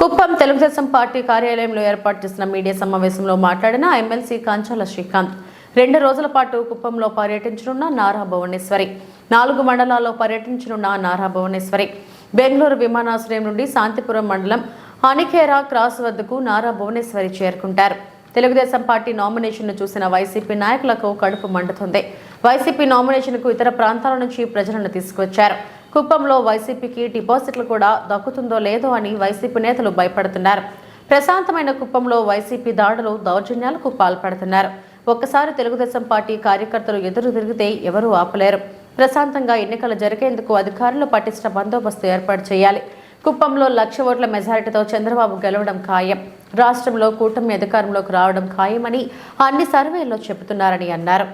Kuppam Telugu Desam party కార్యాలయంలో ఏర్పాటు చేసిన మీడియా సమావేశంలో మాట్లాడిన ఎమ్మెల్సీ కాంచాల శ్రీకాంత్. రెండు రోజుల పాటు కుప్పంలో పర్యటించనున్న నారా భువనేశ్వరి. నాలుగు మండలాల్లో పర్యటించనున్న నారా భువనేశ్వరి. బెంగళూరు విమానాశ్రయం నుండి శాంతిపురం మండలం అనిఖేరా క్రాస్ వద్దకు నారా భువనేశ్వరి చేరుకుంటారు. తెలుగుదేశం పార్టీ నామినేషన్ను చూసిన వైసీపీ నాయకులకు కడుపు మండుతుంది. వైసీపీ నామినేషన్కు ఇతర ప్రాంతాల నుంచి ప్రజలను తీసుకొచ్చారు కుప్పంలో వైసీపీకి డిపాజిట్లు కూడా దక్కుతుందో లేదో అని వైసీపీ నేతలు భయపడుతున్నారు. ప్రశాంతమైన కుప్పంలో వైసీపీ దాడులు దౌర్జన్యాలకు పాల్పడుతున్నారు. ఒక్కసారి తెలుగుదేశం పార్టీ కార్యకర్తలు ఎదురు తిరిగితే ఎవరూ ఆపలేరు. ప్రశాంతంగా ఎన్నికలు జరిగేందుకు అధికారులు పటిష్ట బందోబస్తు ఏర్పాటు చేయాలి. కుప్పంలో లక్ష ఓట్ల మెజారిటీతో చంద్రబాబు గెలవడం ఖాయం. రాష్ట్రంలో కూటమి అధికారంలోకి రావడం ఖాయమని అన్ని సర్వేల్లో చెబుతున్నారని అన్నారు.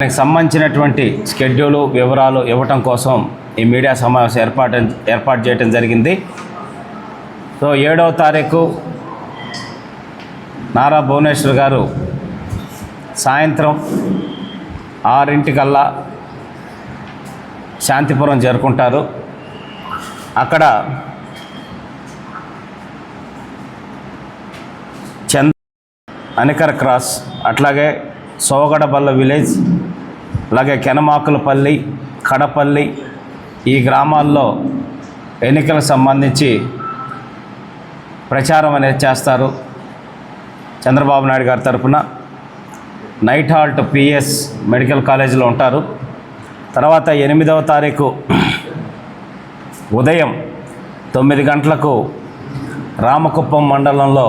దానికి సంబంధించినటువంటి షెడ్యూలు వివరాలు ఇవ్వటం కోసం ఈ మీడియా సమావేశం ఏర్పాటు ఏర్పాటు చేయడం జరిగింది. సో ఏడవ తారీఖు నారా భువనేశ్వర్ గారు సాయంత్రం ఆరింటికల్లా శాంతిపురం చేరుకుంటారు. అక్కడ చంద్ర అనికర క్రాస్ అట్లాగే సోగడబల్ల విలేజ్ అలాగే కెనమాకులపల్లి కడపల్లి ఈ గ్రామాల్లో ఎన్నికలకు సంబంధించి ప్రచారం అనేది చేస్తారు. చంద్రబాబు నాయుడు గారి తరఫున నైట్ హాల్ట్ పిఎస్ మెడికల్ కాలేజీలో ఉంటారు. తర్వాత ఎనిమిదవ తారీఖు ఉదయం తొమ్మిది గంటలకు రామకుప్పం మండలంలో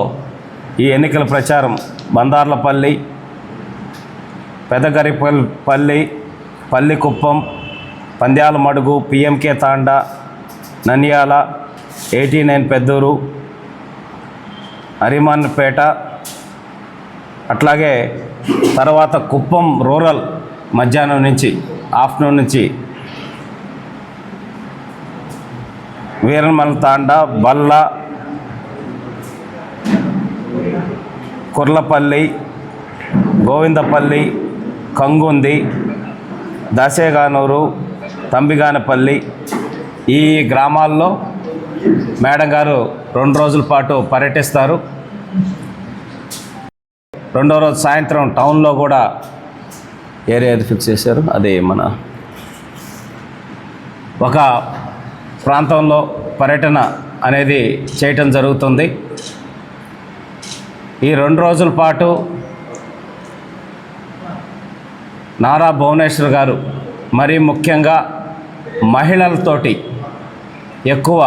ఈ ఎన్నికల ప్రచారం Bandarlapalli Pedagaripalli Pallikuppam Pandyala Madugu PMK Thanda Nandyala eighty nine Pedduru Arimanpeta అట్లాగే తర్వాత కుప్పం రూరల్ మధ్యాహ్నం నుంచి ఆఫ్టర్నూన్ నుంచి వీరమల తాండా బల్ల కుర్లపల్లి గోవిందపల్లి కంగుంది దశేగానూరు తంబిగానపల్లి ఈ గ్రామాల్లో మేడం గారు రెండు రోజుల పాటు పర్యటిస్తారు. రెండో రోజు సాయంత్రం టౌన్లో కూడా ఏరియా ఏది ఫిక్స్ చేశారు. అదే మన ఒక ప్రాంతంలో పర్యటన అనేది చేయటం జరుగుతుంది. ఈ రెండు రోజుల పాటు నారా భువనేశ్వర్ గారు మరీ ముఖ్యంగా మహిళలతోటి ఎక్కువ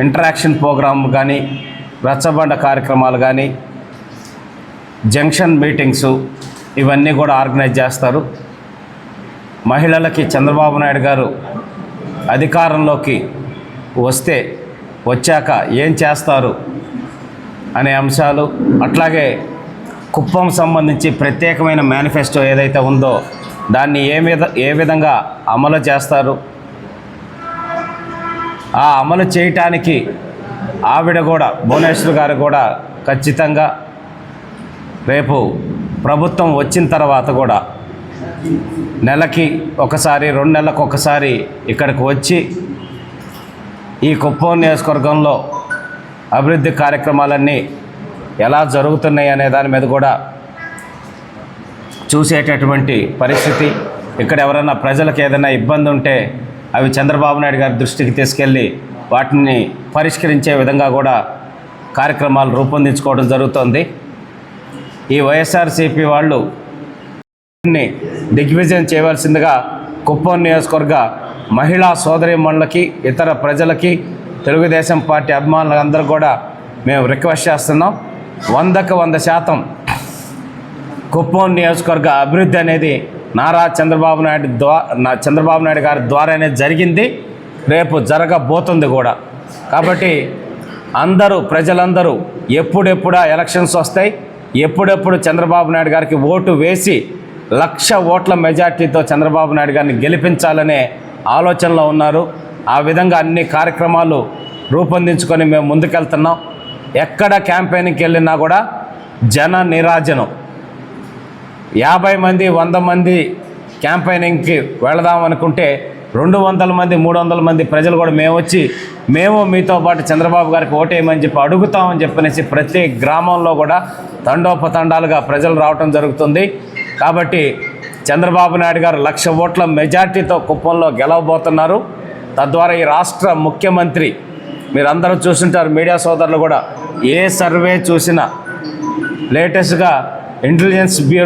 ఇంటరాక్షన్ ప్రోగ్రామ్ కానీ రచ్చబండ కార్యక్రమాలు కానీ జంక్షన్ మీటింగ్స్ ఇవన్నీ కూడా ఆర్గనైజ్ చేస్తారు. మహిళలకి చంద్రబాబు నాయుడు గారు అధికారంలోకి వస్తే వచ్చాక ఏం చేస్తారు అనే అంశాలు అట్లాగే కుప్పం సంబంధించి ప్రత్యేకమైన మేనిఫెస్టో ఏదైతే ఉందో దాన్ని ఏ విధ ఏ విధంగా అమలు చేస్తారు? ఆ అమలు చేయటానికి ఆవిడ కూడా భువనేశ్వర్ గారు కూడా ఖచ్చితంగా రేపు ప్రభుత్వం వచ్చిన తర్వాత కూడా నెలకి ఒకసారి రెండు నెలలకు ఒకసారి ఇక్కడికి వచ్చి ఈ కుప్పం నియోజకవర్గంలో అభివృద్ధి కార్యక్రమాలన్నీ ఎలా జరుగుతున్నాయి అనే దాని మీద కూడా చూసేటటువంటి పరిస్థితి. ఇక్కడ ఎవరైనా ప్రజలకు ఏదైనా ఇబ్బంది ఉంటే అవి చంద్రబాబు నాయుడు గారి దృష్టికి తీసుకెళ్ళి వాటిని పరిష్కరించే విధంగా కూడా కార్యక్రమాలు రూపొందించుకోవడం జరుగుతోంది. ఈ వైఎస్ఆర్సీపీ వాళ్ళు దిగ్విజయం చేయవలసిందిగా కుప్పం నియోజకవర్గ మహిళా సోదరిమణులకి ఇతర ప్రజలకి తెలుగుదేశం పార్టీ అభిమానులందరూ కూడా మేము రిక్వెస్ట్ చేస్తున్నాం. వందకు వంద శాతం కుప్పం నియోజకవర్గ అభివృద్ధి అనేది నారా చంద్రబాబు నాయుడు ద్వారా చంద్రబాబు నాయుడు గారి ద్వారానే జరిగింది. రేపు జరగబోతుంది కూడా. కాబట్టి అందరూ ప్రజలందరూ ఎప్పుడెప్పుడా ఎలక్షన్స్ వస్తాయి ఎప్పుడెప్పుడు చంద్రబాబు నాయుడు గారికి ఓటు వేసి లక్ష ఓట్ల మెజార్టీతో చంద్రబాబు నాయుడు గారిని గెలిపించాలనే ఆలోచనలో ఉన్నారు. ఆ విధంగా అన్ని కార్యక్రమాలు రూపొందించుకొని మేము ముందుకెళ్తున్నాం. ఎక్కడ క్యాంపెయిన్కి వెళ్ళినా కూడా జన నిరాజనం. యాభై మంది వంద మంది క్యాంపెయినింగ్కి వెళదాం అనుకుంటే రెండు వందల మంది మూడు వందల మంది ప్రజలు కూడా మేము వచ్చి మేము మీతో పాటు చంద్రబాబు గారికి ఓటేయమని చెప్పి అడుగుతామని చెప్పనేసి ప్రతి గ్రామంలో కూడా తండోపతండాలుగా ప్రజలు రావటం జరుగుతుంది. కాబట్టి చంద్రబాబు నాయుడు గారు లక్ష ఓట్ల మెజార్టీతో కుప్పంలో గెలవబోతున్నారు. తద్వారా ఈ రాష్ట్ర ముఖ్యమంత్రి మీరందరూ చూస్తుంటారు మీడియా సోదరులు కూడా ఏ సర్వే చూసినా లేటెస్ట్గా ఇంటెలిజెన్స్ బ్యూరో